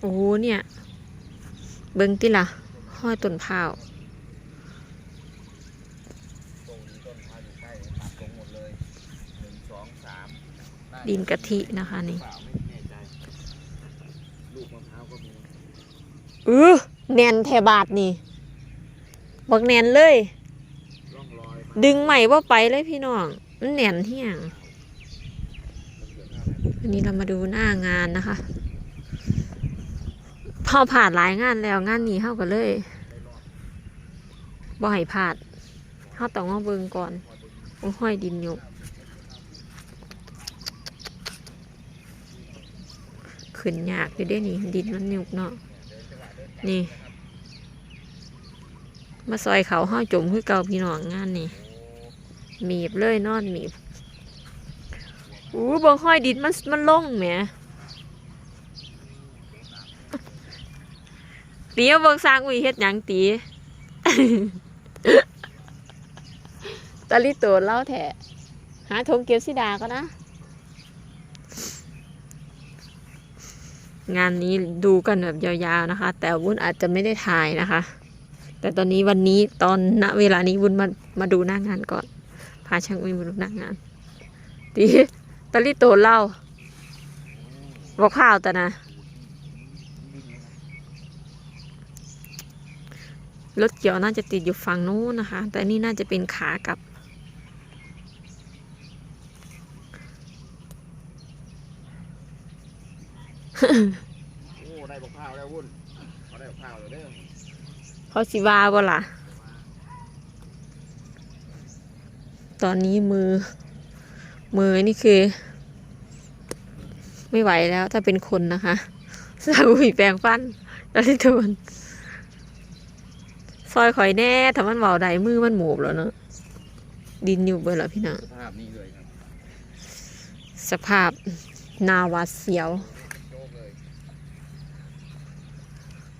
โอ้เนี่ย เบิ่งติล่ะห้อยต้นพร้าวตรงนี้ต้นพร้าวอยู่ใกล้ตัดลงหมดเลยหนึ่งสองสามาจดินกะทินะคะนี่เปล่าไม่แน่ใจลูกมะพร้าวก็มีเออแนนแทบาทนี่บักแนนเลยร่องรอยมาดึงใหม่ว่าไปเลยพี่น้องมันแหนนเที่ยงเหลืองอะไรวันนี้เรามาดูหน้างานนะคะ พอผ่านหลายงานแล้วงานนี้เข้ากันเลยบ่ให้ผ่านเข้าต้องมาเบิ่งก่อนว่าห้อยดินอยู่ขึ้นยากอยู่ด้นี่ดินมันยุกเนาะนี่ มาซอยเขาห้อยจมคือเก่าพี่น้องงานนี่มีบเลยนอนมีบอู้เบงห้อยดินมันมันล่งแหม ตีเอาเบิ่งสร้างอุ้ยเฮ็ดหยังตีตะลิโตนเล่าแถะหาทงเกียวสิดาก็นะ งานนี้ดูกันแบบยาวๆนะคะ แต่วุ้นอาจจะไม่ได้ถ่ายนะคะ แต่ตอนนี้วันนี้ตอนณเวลานี้วุ้นมามาดูหน้างานก่อน พาช่างอุ้ยมาดูหน้างานตีตะลิโตนเล่าบอกข่าวแต่นะ รถเกี่ยวน่าจะติดอยู่ฝั่งนู้นนะคะ แต่นี่น่าจะเป็นขากลับ โอ้ได้มะพร้าวแล้ววุ่นเขาได้มะพร้าวแล้วเด้อเขาสิวาบ่ล่ะ ตอนนี้มือ มือนี่คือ ไม่ไหวแล้วถ้าเป็นคนนะคะสาวหุยแปลงฟันแล้วที่ทวน ซอยข่อยแน่ถ้ามันเบาใดมือมันหมูบแล้วเนอะดินอยู่เบอร์แล้วพี่น้องสภาพนี้เลยครับสภาพนาหวาดเสียวย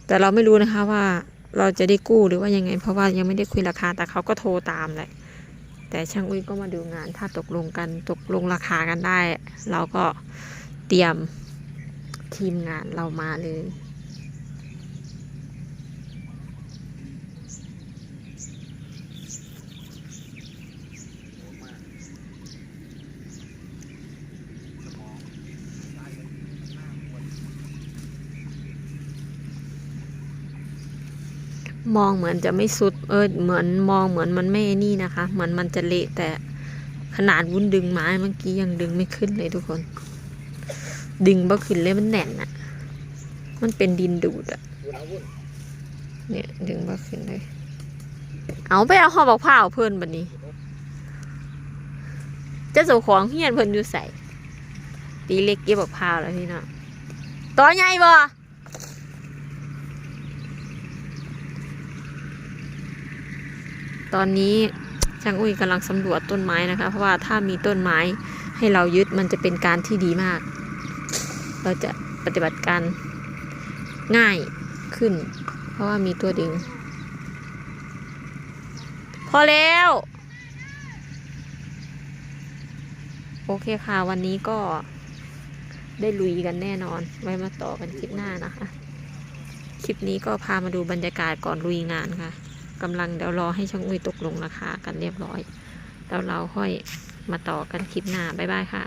แต่เราไม่รู้นะคะว่าเราจะได้กู้หรือว่ายังไง เพราะว่ายังไม่ได้คุยราคาแต่เขาก็โทรตามแหละแต่ช่างอุ้ยก็มาดูงานถ้าตกลงกันตกลงราคากันได้ เราก็เตรียมทีมงานเรามาเลย โหดมากสมองตายเลยหน้าปวด มองเหมือนจะไม่สุด เออเหมือนมองเหมือนมันไม่นี่นะคะ เหมือนมันจะเละแต่ขนาดวุ้นดึงไม้เมื่อกี้ยังดึงไม่ขึ้นเลยทุกคน ดึงบ่ขึ้นเลยมันแน่นอะมันเป็นดินดูดอะวุ่นเนี่ยดึงบ่ขึ้นเลย เอาไปเอาหอบอกผ้าวเพิ่นบัดนี้เจะส่ของเฮียนเพิ่นอยู่ใส่ตีเล็กเก็บบอกผ้าแล้วพี่น้องต่อใหญ่บ่ ตอนนี้ช่างอุ้ยกำลังสำรวจต้นไม้นะคะ เพราะว่าถ้ามีต้นไม้ให้เรายึดมันจะเป็นการที่ดีมาก เราจะปฏิบัติการง่ายขึ้น เพราะว่ามีตัวดึง พอแล้ว โอเคค่ะวันนี้ก็ได้ลุยกันแน่นอน ไว้มาต่อกันคลิปหน้านะคะ คลิปนี้ก็พามาดูบรรยากาศก่อนลุยงานค่ะ กำลังเดี๋ยวรอให้ช่างอุ้ยตกลงราคากันเรียบร้อยแล้วเราค่อยมาต่อกันคลิปหน้าบ๊ายบายค่ะ